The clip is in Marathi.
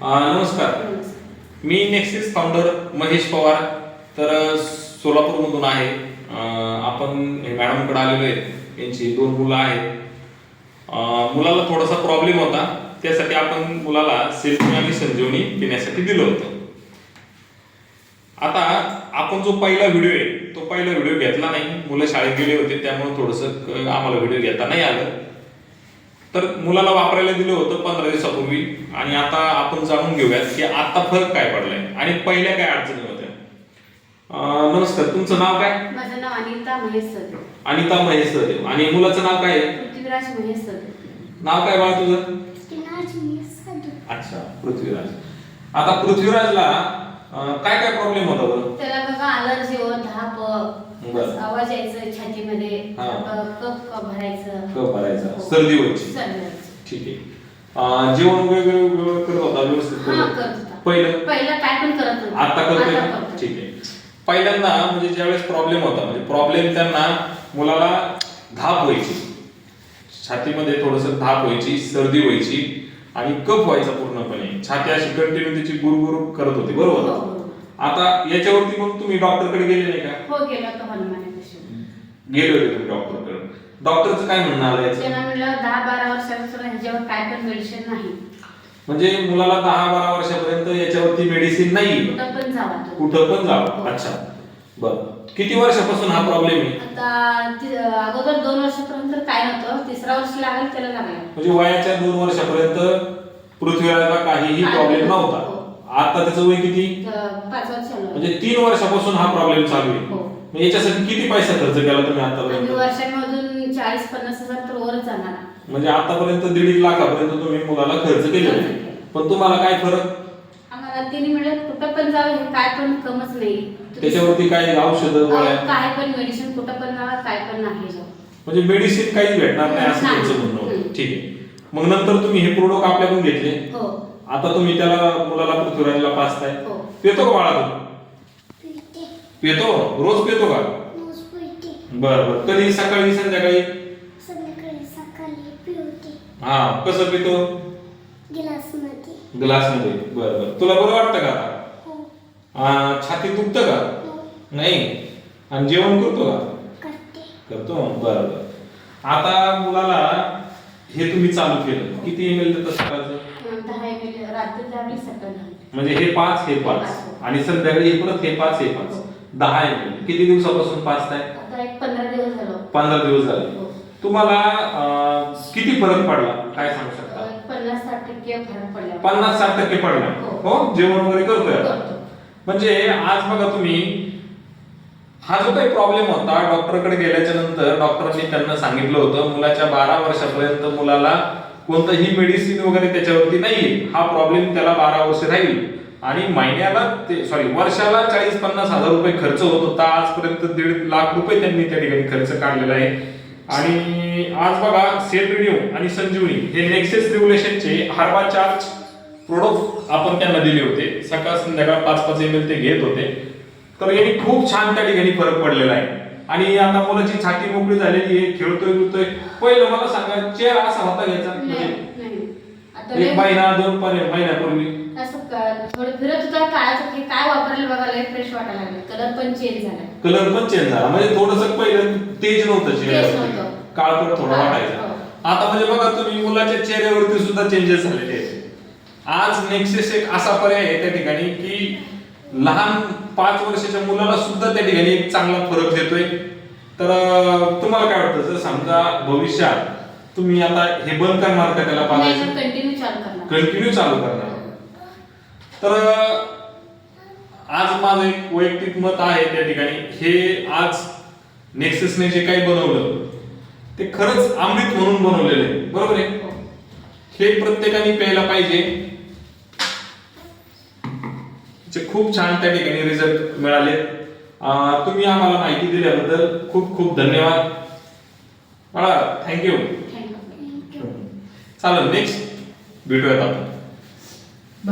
नमस्कार. मी नेक्सिस फाउंडर महेश पवार तर सोलापूरमधून आहे. आपण हे मॅडमकडे आलेलो आहे. यांची दोन मुलं आहेत. मुलाला थोडासा प्रॉब्लेम होता. त्यासाठी आपण मुलाला सेल्फी आणि संजीवनी पिण्यासाठी दिलं होतं. आता आपण जो पहिला व्हिडिओ आहे तो पहिला व्हिडिओ घेतला नाही. मुलं शाळेत गेले होते त्यामुळे थोडंसं आम्हाला व्हिडिओ घेता नाही आलं. तर मुलाला वापरायला दिलं होतं पंधरा दिवसापूर्वी. आणि आता आपण जाणून घेऊयात की आता फरक काय पडलाय आणि पहिल्या काय अडचणी होत्या. अं, नमस्कार तुमचं नाव काय? माझं नाव अनिता महेश सदे अनिता महेश सदेव आणि मुलाचं नाव काय? आहे पृथ्वीराज महेश सदे नाव काय बाळा तुझं? अच्छा पृथ्वीराज. आता पृथ्वीराजला काय काय प्रॉब्लेम होता बरं त्याला बघा अलर्जी हो धाप बरं. आवाज यायचं छातीमध्ये हा. कप कप भरायचं कफ भरायचा, हो. सर्दी व्हायची. सर्दी व्हायची. ठीक आहे अं, जेवण वगैरे वगैरे करत होता व्यवस्थित हा, करत होता? होता. पहिलं पहिलं काय पण करत नव्हता. आता करतोय आता ना? ठीक आहे पहिल्यांदा म्हणजे ज्यावेळेस प्रॉब्लेम होता म्हणजे प्रॉब्लेम त्यांना मुलाला धाप व्हायची छातीमध्ये थोडस धाप व्हायची सर्दी व्हायची आणि कफ व्हायचा पूर्णपणे. छाती अशी कंटिन्यू त्याची गुरगुर करत होती बरोबर? हो. आता याच्यावरती मग तुम्ही डॉक्टरकडे गेले नाही का? हो गेला गेले होते तुम्ही डॉक्टरकडे डॉक्टरचं काय म्हणणं आलं याचं? त्यांना म्हणलं दहा बारा वर्षापासून ह्याच्यावर काय पण मेडिसिन नाही. म्हणजे मुलाला दहा बारा वर्षापर्यंत याच्यावरती मेडिसिन नाही कुठं पण जावा तो. कुठं पण हो. जावं अच्छा. बर. किती वर्षापासून हा प्रॉब्लेम आहे? आता ति- अगोदर दोन वर्षापर्यंत काय नव्हतं. तिसरा वर्ष लागेल त्याला लागला म्हणजे वयाच्या दोन वर्षापर्यंत पृथ्वीराजला काहीही काही प्रॉब्लेम नव्हतं. आता त्याचं वय किती? तर पाच वर्ष झालं. म्हणजे तीन वर्षापासून हा प्रॉब्लेम चालू आहे. हो. मग याच्यासाठी किती पैसा खर्च केला तुम्ही आणि आतापर्यंत वर्षांमधून चाळीस पन्नास हजार तर वरच जाणार. म्हणजे आतापर्यंत दीड एक लाखापर्यंत तुम्ही मुलाला खर्च केलेला खर्च आहे केला. पण तुम्हाला काय फरक? तिने म्हणलं कुठं पण जावं हे काय पण कमच नाही. त्याच्यावरती काय औषधं काय पण मेडिसिन कुठं पण जावा काय पण नाही म्हणजे मेडिसिन काहीच भेटणार नाही असं. त्यांचं म्हणणं. ठीक आहे. मग नंतर तुम्ही हे प्रोडक्ट आपल्याकडून घेतले. हो. आता तुम्ही त्याला मुलाला पृथ्वीराजला पाचताय हो. पितो का बाळा तू? पितो. रोज पितो का? बर बर. कधी? सकाळी संध्याकाळी? संध्याकाळी सकाळी पिवते. हा कसं पितो? गिलासमध्ये. ग्लासमध्ये बर बर. तुला बरं वाटतं का आता? हो. छाती दुखतं का? हो. नाही? आणि जेवण करतो का? करते. बर बर. आता मुलाला हे तुम्ही चालू केलं. किती एम एल देतं सकाळचं अं, दहा एम एल रात्री लावली सकाळी लावली. म्हणजे हे पाच हे पाच. आणि संध्याकाळी हे परत हे पाच हे पाच. दहा एम एल किती दिवसापासून पाच आहे आता एक पंधरा दिवस झालो. पंधरा दिवस झाले. हो. तुम्हाला किती फरक पडला? काय सांगू शकता? पन्नास साठ टक्के फरक पडला. पन्नास साठ टक्के पडला. हो. हो? जेवण वगैरे करतोय. म्हणजे आज बघा तुम्ही हा जो काही प्रॉब्लेम होता डॉक्टरकडे गेल्याच्यानंतर डॉक्टरांनी त्यांना सांगितलं होतं मुलाच्या बारा वर्षापर्यंत मुलाला कोणतंही मेडिसिन वगैरे त्याच्यावरती नाहीये. हा प्रॉब्लेम त्याला बारा वर्ष राहील. आणि महिन्याला ते सॉरी वर्षाला चाळीस पन्नास हजार रुपये खर्च होत होता. आजपर्यंत दीड लाख रुपये त्यांनी त्या ठिकाणी खर्च काढलेला आहे. आणि आज बघा सेल रिन्यू आणि संजीवनी हे नेक्सेस रेग्युलेशनचे हर्बा चार्ज प्रोडक्ट आपण त्यांना दिले होते. सकाळ संध्याकाळ पाच पाच एम एल ते घेत होते. तर यांनी खूप छान त्या ठिकाणी फरक पडलेला आहे. आणि आता मुलाची छाती मोकळी झालेली आहे खेळतोय बिळतोय. पहिलं मला सांगा चेहरा असा होता घ्यायचा म्हणजे एक महिना दोन पर्यंत महिन्यापूर्वी. असं क- थोडं फिरत होता काळाचं काय फ्रेश वाटायला लागलं. कलर पण चेंज झाला. कलर पण चेंज झाला. म्हणजे थोडस पहिलं तेज नव्हतं तेज चेहऱ्यावरती. नव्हतं. काळपट थोडा वाटायचा. हो. आता म्हणजे बघा तुम्ही मुलाच्या चेहऱ्यावरती सुद्धा चेंजेस झालेले आहेत. आज नेक्सेस एक असा पर्याय आहे त्या ठिकाणी की लहान पाच वर्षाच्या मुलाला सुद्धा त्या ठिकाणी एक चांगला फरक देतोय. तर तुम्हाला काय वाटतं? जर समजा भविष्यात तुम्ही आता हे बंद करणार का त्याला पाहायचं कंटिन्यू चालू करणार. तर आज माझं एक वैयक्तिक मत आहे त्या ठिकाणी. हे आज नेक्ससने जे काही बनवलं ते खरंच अमृत म्हणून बनवलेलं आहे. बरोबर आहे? हो. प्रत्येकाने प्यायला पाहिजे. जे खूप छान त्या ठिकाणी रिझल्ट मिळाले. तुम्ही आम्हाला माहिती दिल्याबद्दल खूप खूप धन्यवाद. मला थँक्यू थँक्यू चालेल नेक्स्ट भेटूयात आपण.